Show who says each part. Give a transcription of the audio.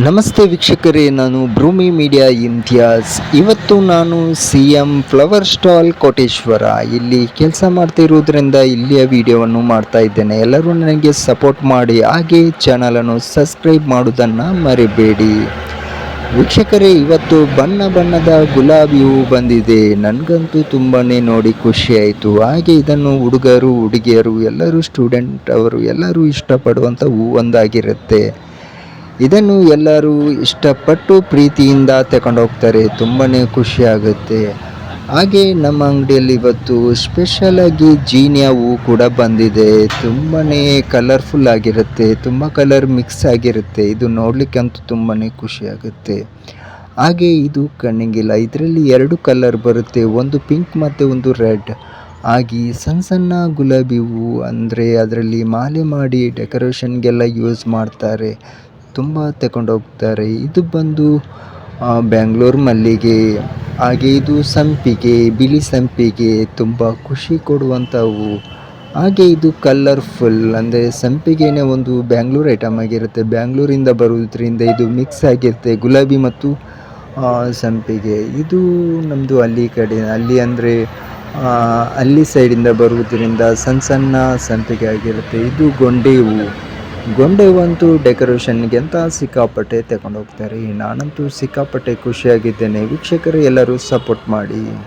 Speaker 1: ನಮಸ್ತೆ ವೀಕ್ಷಕರೇ, ನಾನು ಭೂಮಿ ಮೀಡಿಯಾ ಇಂತಿಯಾಸ್ ಇವತ್ತು ನಾನು C M flower stall Koteshwara. ಇಲ್ಲಿ ಕೆಲಸ ಮಾಡ್ತಿರೋದ್ರಿಂದ ಇಲ್ಲಿಯ ವಿಡಿಯೋವನ್ನು ಮಾಡ್ತಾ ಇದ್ದೇನೆ. ಎಲ್ಲರೂ ನನಗೆ ಸಪೋರ್ಟ್ ಮಾಡಿ, ಹಾಗೆ ಚಾನಲನ್ನು ಸಬ್ಸ್ಕ್ರೈಬ್ ಮಾಡೋದನ್ನು ಮರಿಬೇಡಿ. ವೀಕ್ಷಕರೇ, ಇವತ್ತು ಬಣ್ಣ ಬಣ್ಣದ ಗುಲಾಬಿ ಹೂವು ಬಂದಿದೆ. ನನಗಂತೂ ತುಂಬಾ ನೋಡಿ ಖುಷಿಯಾಯಿತು ಹಾಗೆ ಇದನ್ನು ಹುಡುಗರು, ಹುಡುಗಿಯರು, ಎಲ್ಲರೂ ಸ್ಟೂಡೆಂಟ್ ಅವರು ಎಲ್ಲರೂ ಇಷ್ಟಪಡುವಂಥ ಹೂವು ಒಂದಾಗಿರುತ್ತೆ. ಇದನ್ನು ಎಲ್ಲರೂ ಇಷ್ಟಪಟ್ಟು ಪ್ರೀತಿಯಿಂದ ತಗೊಂಡು ಹೋಗ್ತಾರೆ ತುಂಬಾ ಖುಷಿ ಆಗುತ್ತೆ ಹಾಗೆ ನಮ್ಮ ಅಂಗಡಿಯಲ್ಲಿ ಇವತ್ತು ಸ್ಪೆಷಲ್ ಆಗಿ ಜೀನಿಯಾ ಹೂವು ಕೂಡ ಬಂದಿದೆ. ತುಂಬಾ ಕಲರ್ಫುಲ್ ಆಗಿರುತ್ತೆ. ತುಂಬ ಕಲರ್ ಮಿಕ್ಸ್ ಆಗಿರುತ್ತೆ. ಇದು ನೋಡಲಿಕ್ಕೆ ಅಂತೂ ತುಂಬಾ ಖುಷಿಯಾಗುತ್ತೆ. ಹಾಗೆ ಇದು ಕಣ್ಣಿಂಗಿಲ್ಲ. ಇದರಲ್ಲಿ ಎರಡು ಕಲರ್ ಬರುತ್ತೆ. ಒಂದು ಪಿಂಕ್ ಮತ್ತು ಒಂದು ರೆಡ್ ಹಾಗೆ ಸಣ್ಣ ಸಣ್ಣ ಗುಲಾಬಿ ಹೂವು ಅಂದರೆ ಅದರಲ್ಲಿ ಮಾಲೆ ಮಾಡಿ ಡೆಕೋರೇಷನ್ಗೆಲ್ಲ ಯೂಸ್ ಮಾಡ್ತಾರೆ. ತುಂಬ ತಗೊಂಡು ಹೋಗ್ತಾರೆ ಇದು ಬಂದು ಬ್ಯಾಂಗ್ಳೂರು ಮಲ್ಲಿಗೆ. ಹಾಗೆ ಇದು ಸಂಪಿಗೆ, ಬಿಳಿ ಸಂಪಿಗೆ ತುಂಬ ಖುಷಿ ಕೊಡುವಂಥ ಹೂವು ಹಾಗೆ ಇದು ಕಲರ್ಫುಲ್ ಅಂದರೆ ಸಂಪಿಗೆನೇ ಒಂದು ಬ್ಯಾಂಗ್ಳೂರ್ ಐಟಮ್ ಆಗಿರುತ್ತೆ. ಬ್ಯಾಂಗ್ಳೂರಿಂದ ಬರುವುದರಿಂದ ಇದು ಮಿಕ್ಸ್ ಆಗಿರುತ್ತೆ, ಗುಲಾಬಿ ಮತ್ತು ಸಂಪಿಗೆ. ಇದು ನಮ್ಮದು ಅಲ್ಲಿ ಕಡೆ ಅಲ್ಲಿ ಅಂದರೆ ಅಲ್ಲಿ ಸೈಡಿಂದ ಬರುವುದರಿಂದ ಸಣ್ಣ ಸಣ್ಣ ಸಂಪಿಗೆ ಆಗಿರುತ್ತೆ. ಇದು ಗೊಂಡೆ ಹೂವು ಗೊಂಡೆ ಒಂದು ಡೆಕೋರೇಷನ್ಗೆ ಅಂತ ಸಿಕ್ಕಾಪಟ್ಟೆ ತಗೊಂಡು ಹೋಗ್ತಾರೆ ನಾನಂತೂ ಸಿಕ್ಕಾಪಟ್ಟೆ ಖುಷಿಯಾಗಿದ್ದೇನೆ. ವೀಕ್ಷಕರು ಎಲ್ಲರೂ ಸಪೋರ್ಟ್ ಮಾಡಿ.